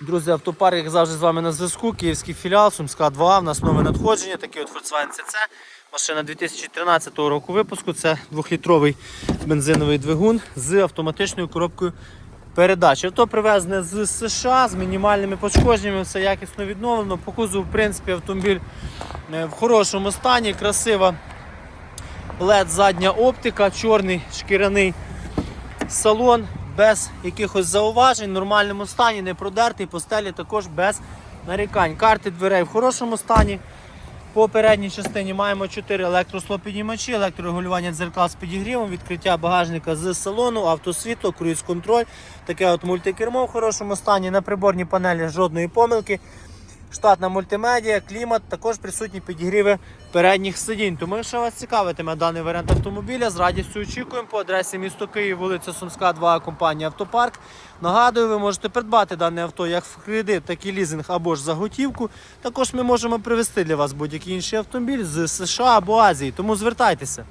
Друзі, автопарк, як завжди, з вами на зв'язку. Київський філіал, Сумська 2, в нас нове надходження, такий от Volkswagen CC. Машина 2013 року випуску. Це 2-літровий бензиновий двигун з автоматичною коробкою передач. Авто привезене з США з мінімальними пошкодженнями, все якісно відновлено. По кузову, в принципі, автомобіль е, в хорошому стані, красива LED задня оптика, чорний шкіряний салон без якихось зауважень, в нормальному стані, не продертий, постелі також без нарікань. Карти дверей в хорошому стані. По передній частині маємо 4 електрослопіднімачі, електрорегулювання дзеркал з підігрівом, відкриття багажника з салону, автосвітло, круїз-контроль, таке от мультикермо в хорошому стані. На приборній панелі жодної помилки. Штатна мультимедіа, клімат, також присутні підігріви передніх сидінь. Тому, якщо вас цікавитиме даний варіант автомобіля, з радістю очікуємо по адресі місто Київ, вулиця Сумська, 2, компанія Автопарк. Нагадую, ви можете придбати дане авто як в кредит, так і лізинг або ж за готівку. Також ми можемо привезти для вас будь-який інший автомобіль з США або Азії. Тому звертайтеся.